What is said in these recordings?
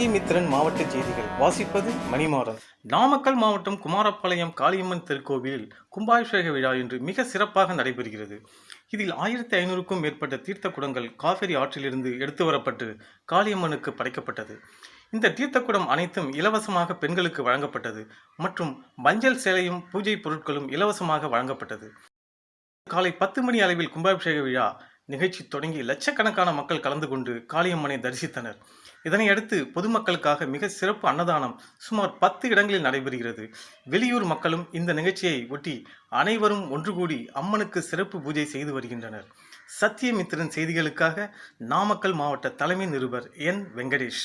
சத்தியமித்திரன் மாவட்ட செய்திகள். வாசிப்பது மணிமாறன். நாமக்கல் மாவட்டம் குமாரபாளையம் காளியம்மன் திருக்கோவிலில் கும்பாபிஷேக விழா இன்று மிக சிறப்பாக நடைபெறுகிறது. இதில் ஆயிரத்தி ஐநூறுக்கும் மேற்பட்ட தீர்த்த குடங்கள் காவிரி ஆற்றிலிருந்து எடுத்து வரப்பட்டு காளியம்மனுக்கு படைக்கப்பட்டது. இந்த தீர்த்தக்குடம் அனைத்தும் இலவசமாக பெண்களுக்கு வழங்கப்பட்டது மற்றும் மஞ்சள் சேலையும் பூஜை பொருட்களும் இலவசமாக வழங்கப்பட்டது. காலை பத்து மணி அளவில் கும்பாபிஷேக விழா நிகழ்ச்சி தொடங்கி லட்சக்கணக்கான மக்கள் கலந்து கொண்டு காளியம்மனை தரிசித்தனர். இதனையடுத்து பொதுமக்களுக்காக மிக சிறப்பு அன்னதானம் சுமார் பத்து இடங்களில் நடைபெறுகிறது. வெளியூர் மக்களும் இந்த நிகழ்ச்சியை ஒட்டி அனைவரும் ஒன்று கூடி அம்மனுக்கு சிறப்பு பூஜை செய்து வருகின்றனர். சத்தியமித்திரன் செய்திகளுக்காக நாமக்கல் மாவட்ட தலைமை நிருபர் என் வெங்கடேஷ்.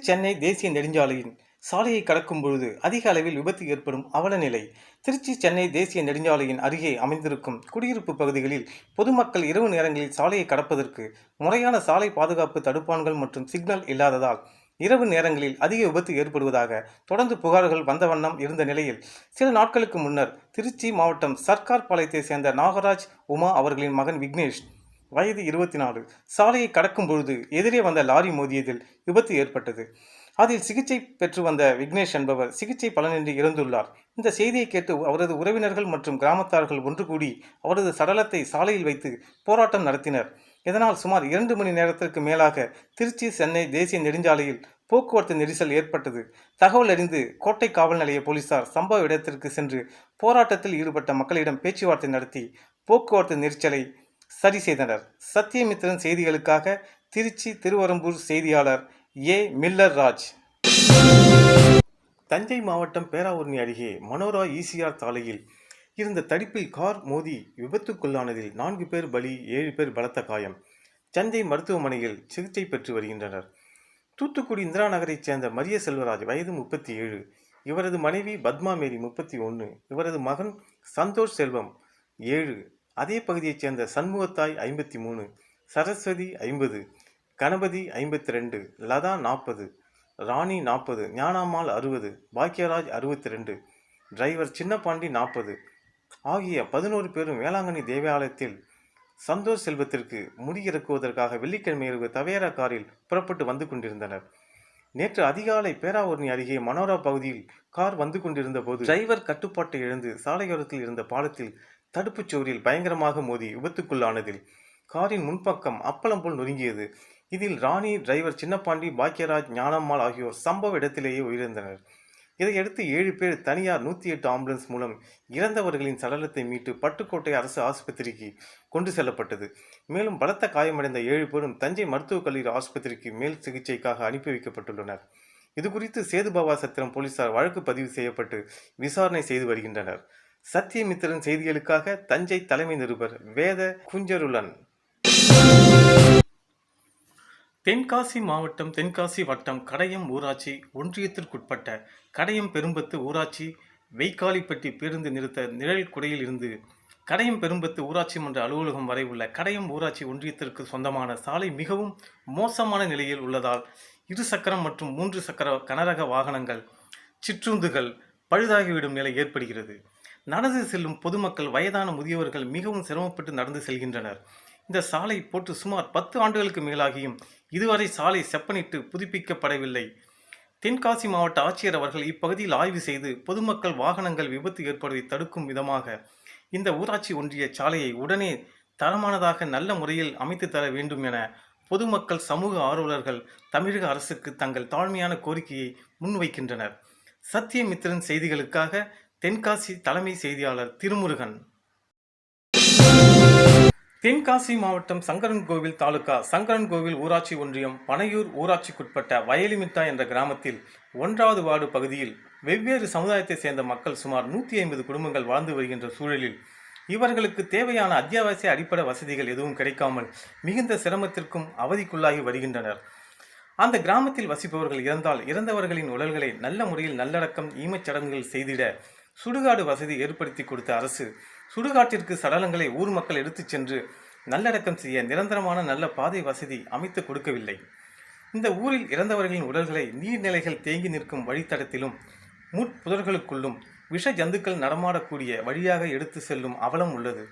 சென்னை தேசிய நெடுஞ்சாலையின் சாலையை கடக்கும் பொழுது அதிக அளவில் விபத்து ஏற்படும் அவல நிலை திருச்சி சென்னை தேசிய நெடுஞ்சாலையின் அருகே அமைந்திருக்கும் குடியிருப்பு பகுதிகளில் பொதுமக்கள் இரவு நேரங்களில் சாலையை கடப்பதற்கு முறையான சாலை பாதுகாப்பு தடுப்பான்கள் மற்றும் சிக்னல் இல்லாததால் இரவு நேரங்களில் அதிக விபத்து ஏற்படுவதாக தொடர்ந்து புகார்கள் வந்த வண்ணம் இருந்த நிலையில் சில நாட்களுக்கு முன்னர் திருச்சி மாவட்டம் சர்க்கார் பாளையத்தை சேர்ந்த நாகராஜ் உமா அவர்களின் மகன் விக்னேஷ் வயது இருபத்தி நாலு சாலையை கடக்கும் பொழுது எதிரே வந்த லாரி மோதியதில் விபத்து ஏற்பட்டது. அதில் சிகிச்சை பெற்று வந்த விக்னேஷ் என்பவர் சிகிச்சை பலனின்றி இறந்துள்ளார். இந்த செய்தியை கேட்டு அவரது உறவினர்கள் மற்றும் கிராமத்தார்கள் ஒன்று கூடி அவரது சடலத்தை சாலையில் வைத்து போராட்டம் நடத்தினர். இதனால் சுமார் இரண்டு மணி நேரத்திற்கு மேலாக திருச்சி சென்னை தேசிய நெடுஞ்சாலையில் போக்குவரத்து நெரிசல் ஏற்பட்டது. தகவல் அறிந்து கோட்டை காவல் நிலைய போலீசார் சம்பவ இடத்திற்கு சென்று போராட்டத்தில் ஈடுபட்ட மக்களிடம் பேச்சுவார்த்தை நடத்தி போக்குவரத்து நெரிசலை சரி செய்தனர் சத்தியமித்திரன் செய்திகளுக்காக திருச்சி திருவரம்பூர் செய்தியாளர் ஏ. மில்லர் ராஜ். தஞ்சை மாவட்டம் பேராவூரணி அருகே மனோரா ஈசிஆர் சாலையில் இருந்த தடிப்பில் கார் மோதி விபத்துக்குள்ளானதில் நான்கு பேர் பலி ஏழு பேர் பலத்த காயம். தஞ்சை மருத்துவமனையில் சிகிச்சை பெற்று வருகின்றனர். தூத்துக்குடி இந்திரா நகரைச் சேர்ந்த மரிய செல்வராஜ் வயது முப்பத்தி ஏழு இவரது மனைவி பத்மா மேரி முப்பத்தி ஒன்று இவரது மகன் சந்தோஷ் செல்வம் ஏழு. அதே பகுதியைச் சேர்ந்த சண்முகத்தாய் ஐம்பத்தி மூணு சரஸ்வதி ஐம்பது கணபதி ஐம்பத்தி ரெண்டு லதா நாற்பது ராணி நாற்பது ஞானாம்மாள் அறுபது பாக்கியராஜ் அறுபத்தி ரெண்டு டிரைவர் சின்னப்பாண்டி நாற்பது ஆகிய பதினோரு பேரும் வேளாங்கண்ணி தேவாலயத்தில் சந்தோஷ் செல்வத்திற்கு முடி இறக்குவதற்காக வெள்ளிக்கிழமை இரவு தவேரா காரில் புறப்பட்டு வந்து கொண்டிருந்தனர். நேற்று அதிகாலை பேராவூர்ணி அருகே மனோரா பகுதியில் கார் வந்து கொண்டிருந்த போது டிரைவர் கட்டுப்பாட்டை இழந்து சாலையோரத்தில் இருந்த பாலத்தில் தடுப்புச் சுவரில் பயங்கரமாக மோதி விபத்துக்குள்ளானதில் காரின் முன்பக்கம் அப்பளம் போல் நொறுங்கியது. இதில் ராணி டிரைவர் சின்னப்பாண்டி பாக்கியராஜ் ஞானம்மாள் ஆகியோர் சம்பவ இடத்திலேயே உயிரிழந்தனர். இதையடுத்து ஏழு பேர் தனியார் நூற்றி எட்டு ஆம்புலன்ஸ் மூலம் இறந்தவர்களின் சடலத்தை மீட்டு பட்டுக்கோட்டை அரசு ஆஸ்பத்திரிக்கு கொண்டு செல்லப்பட்டது. மேலும் பலத்த காயமடைந்த ஏழு பேரும் தஞ்சை மருத்துவக் கல்லூரி ஆஸ்பத்திரிக்கு மேல் சிகிச்சைக்காக அனுப்பி வைக்கப்பட்டுள்ளனர். இதுகுறித்து சேதுபாபா சத்திரம் போலீசார் வழக்கு பதிவு செய்யப்பட்டு விசாரணை செய்து வருகின்றனர். சத்தியமித்திரன் செய்திகளுக்காக தஞ்சை தலைமை நிருபர் வேத குஞ்சருளன். தென்காசி மாவட்டம் தென்காசி வட்டம் கடையம் ஊராட்சி ஒன்றியத்திற்குட்பட்ட கடையம் பெரும்பத்து ஊராட்சி வெய்க்காலிப்பட்டி பேருந்து நிறுத்த நிழல் குடையில் இருந்து கடையம் பெரும்பத்து ஊராட்சி மன்ற அலுவலகம் வரை உள்ள கடையம் ஊராட்சி ஒன்றியத்திற்கு சொந்தமான சாலை மிகவும் மோசமான நிலையில் உள்ளதால் இரு சக்கரம் மற்றும் மூன்று சக்கர கனரக வாகனங்கள் சிற்றுந்துகள் பழுதாகிவிடும் நிலை ஏற்படுகிறது. நடந்து செல்லும் பொதுமக்கள் வயதான முதியவர்கள் மிகவும் சிரமப்பட்டு நடந்து செல்கின்றனர். இந்த சாலை போட்டு சுமார் பத்து ஆண்டுகளுக்கு மேலாகியும் இதுவரை சாலை செப்பனிட்டு புதுப்பிக்கப்படவில்லை. தென்காசி மாவட்ட ஆட்சியர் அவர்கள் இப்பகுதியில் ஆய்வு செய்து பொதுமக்கள் வாகனங்கள் விபத்து ஏற்படுவதை தடுக்கும் விதமாக இந்த ஊராட்சி ஒன்றிய சாலையை உடனே தரமானதாக நல்ல முறையில் அமைத்து தர வேண்டும் என பொதுமக்கள் சமூக ஆர்வலர்கள் தமிழக அரசுக்கு தங்கள் தாழ்மையான கோரிக்கையை முன்வைக்கின்றனர். சத்தியமித்திரன் செய்திகளுக்காக தென்காசி தலைமை செய்தியாளர் திருமுருகன். தென்காசி மாவட்டம் சங்கரன்கோவில் தாலுகா சங்கரன்கோவில் ஊராட்சி ஒன்றியம் பனையூர் ஊராட்சிக்குட்பட்ட வயலிமித்தா என்ற கிராமத்தில் ஒன்றாவது வார்டு பகுதியில் வெவ்வேறு சமுதாயத்தைச் சேர்ந்த மக்கள் சுமார் நூற்றி ஐம்பது குடும்பங்கள் வாழ்ந்து வருகின்ற சூழலில் இவர்களுக்கு தேவையான அத்தியாவசிய அடிப்படை வசதிகள் எதுவும் கிடைக்காமல் மிகுந்த சிரமத்திற்கும் அவதிக்குள்ளாகி வருகின்றனர். அந்த கிராமத்தில் வசிப்பவர்கள் இறந்தால் இறந்தவர்களின் உடல்களை நல்ல முறையில் நல்லடக்கம் ஈமச் சடங்குகள் செய்திட சுடுகாடு வசதி ஏற்படுத்தி கொடுத்த அரசு சுடுகாட்டிற்கு சடலங்களை ஊர் மக்கள் எடுத்துச் சென்று நல்லடக்கம் செய்ய நிரந்தரமான நல்ல பாதை வசதி அமைத்து கொடுக்கவில்லை. இந்த ஊரில் இறந்தவர்களின் உடல்களை நீர்நிலைகள் தேங்கி நிற்கும் வழித்தடத்திலும் முட்புதர்களுக்குள்ளும் விஷ ஜந்துக்கள் நடமாடக்கூடிய வழியாக எடுத்து செல்லும் அவலம் உள்ளது.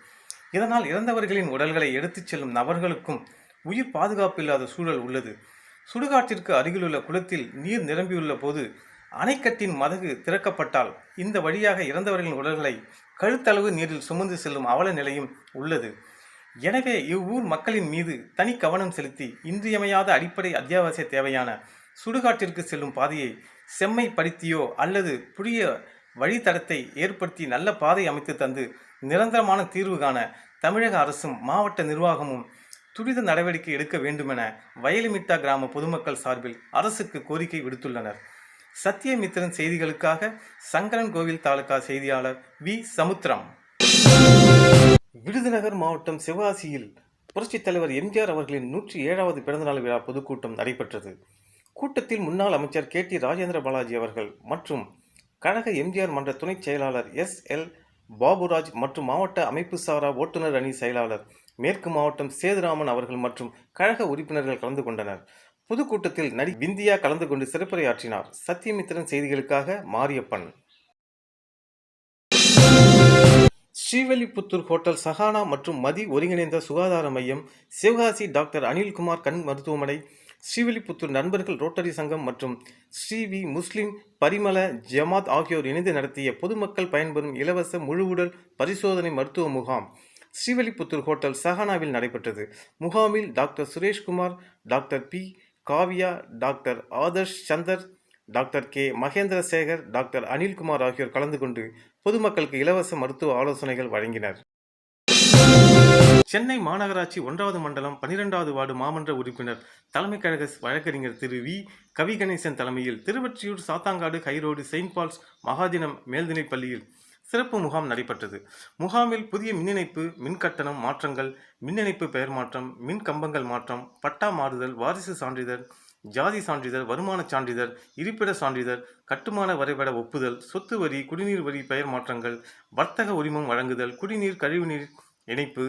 இதனால் இறந்தவர்களின் உடல்களை எடுத்துச் செல்லும் நபர்களுக்கும் உயிர் பாதுகாப்பு இல்லாத சூழல் உள்ளது. சுடுகாட்டிற்கு அருகிலுள்ள குளத்தில் நீர் நிரம்பியுள்ள போது அணைக்கட்டின் மதகு திறக்கப்பட்டால் இந்த வழியாக இறந்தவர்களின் உடல்களை கழுத்தளவு நீரில் சுமந்து செல்லும் அவல நிலையும் உள்ளது. எனவே இவ்வூர் மக்களின் மீது தனி கவனம் செலுத்தி இன்றியமையாத அடிப்படை அத்தியாவசிய தேவையான சுடுகாட்டிற்கு செல்லும் பாதையை செம்மைப்படுத்தியோ அல்லது புதிய வழித்தடத்தை ஏற்படுத்தி நல்ல பாதை அமைத்து தந்து நிரந்தரமான தீர்வு காண தமிழக அரசும் மாவட்ட நிர்வாகமும் துரித நடவடிக்கை எடுக்க வேண்டுமென வயலுமிட்டா கிராம பொதுமக்கள் சார்பில் அரசுக்கு கோரிக்கை விடுத்துள்ளனர். சத்தியமித்திரன் செய்திகளுக்காக சங்கரன் கோவில் தாலுகா செய்தியாளர் வி. சமுத்திரம். விருதுநகர் மாவட்டம் சிவாசியில் புரட்சித் தலைவர் எம்ஜிஆர் அவர்களின் நூற்றி ஏழாவது பிறந்தநாள் விழா பொதுக்கூட்டம் நடைபெற்றது. கூட்டத்தில் முன்னாள் அமைச்சர் கே. டி. ராஜேந்திர பாலாஜி அவர்கள் மற்றும் கழக எம்ஜிஆர் மன்ற துணைச் செயலாளர் எஸ். எல். பாபுராஜ் மற்றும் மாவட்ட அமைப்பு சாரா ஓட்டுநர் அணி செயலாளர் மேற்கு மாவட்டம் சேதுராமன் அவர்கள் மற்றும் கழக உறுப்பினர்கள் கலந்து கொண்டனர். பொதுக்கூட்டத்தில் நடி விந்தியா கலந்து கொண்டு சிறப்புரையாற்றினார் சத்தியமித்திரன் செய்திகளுக்காக மாரியப்பன். ஸ்ரீவல்லிபுத்தூர் ஹோட்டல் சஹானா மற்றும் மதி ஒருங்கிணைந்த சுகாதார மையம் சிவகாசி டாக்டர் அனில்குமார் கண் மருத்துவமனை ஸ்ரீவில்லிபுத்தூர் நண்பர்கள் ரோட்டரி சங்கம் மற்றும் ஸ்ரீவி முஸ்லிம் பரிமள ஜமாத் ஆகியோர் இணைந்து நடத்திய பொதுமக்கள் பயன்பெறும் இலவச முழுவுடல் பரிசோதனை மருத்துவ முகாம் ஸ்ரீவல்லிபுத்தூர் ஹோட்டல் சஹானாவில் நடைபெற்றது. முகாமில் doctor Sureshkumar doctor P Kavya doctor Adarsh Chandar doctor K. Mahendra Sekar doctor Anilkumar ஆகியோர் கலந்து கொண்டு பொதுமக்களுக்கு இலவச மருத்துவ ஆலோசனைகள் வழங்கினர். சென்னை மாநகராட்சி ஒன்றாவது மண்டலம் பன்னிரெண்டாவது வார்டு மாமன்ற உறுப்பினர் தலைமை கழக வழக்கறிஞர் திரு வி. கவி கணேசன் தலைமையில் Thiruvottiyur Sathangadu high road Saint Paul's மகாதினம் மேல்நிலைப் பள்ளியில் சிறப்பு முகாம் நடைபெற்றது. முகாமில் புதிய மின்னிணைப்பு மின்கட்டணம் மின் கட்டணம் மாற்றங்கள் மின் இணைப்பு பெயர் மாற்றம் மின் கம்பங்கள் மாற்றம் பட்டா மாறுதல் வாரிசு சான்றிதழ் ஜாதி சான்றிதழ் வருமான சான்றிதழ் இருப்பிட சான்றிதழ் கட்டுமான வரைபட ஒப்புதல் சொத்து வரி குடிநீர் வரி பெயர் மாற்றங்கள் வர்த்தக உரிமம் வழங்குதல் குடிநீர் கழிவுநீர் இணைப்பு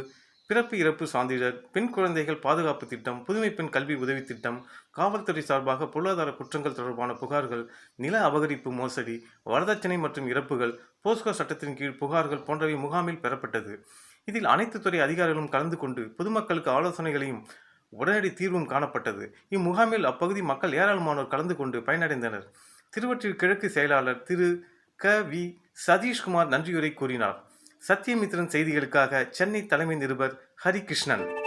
பிறப்பு இறப்பு சான்றிதழ் பெண் குழந்தைகள் பாதுகாப்பு திட்டம் புதுமை பெண் கல்வி உதவி திட்டம் காவல்துறை சார்பாக பொருளாதார குற்றங்கள் தொடர்பான புகார்கள் நில அபகரிப்பு மோசடி வரதட்சணை மற்றும் இறப்புகள் போஸ்கோ சட்டத்தின் கீழ் புகார்கள் போன்றவை முகாமில் பெறப்பட்டது. இதில் அனைத்து துறை அதிகாரிகளும் கலந்து கொண்டு பொதுமக்களுக்கு ஆலோசனைகளையும் உடனடி தீர்வும் காணப்பட்டது. இம்முகாமில் அப்பகுதி மக்கள் ஏராளமானோர் கலந்து கொண்டு பயனடைந்தனர். திருவற்றில் கிழக்கு செயலாளர் திரு க. வி. சதீஷ்குமார் நன்றியுரை கூறினார். சத்யமித்ரன் செய்திகளுக்காக சென்னை தலைமை நிருபர் ஹரிகிருஷ்ணன்.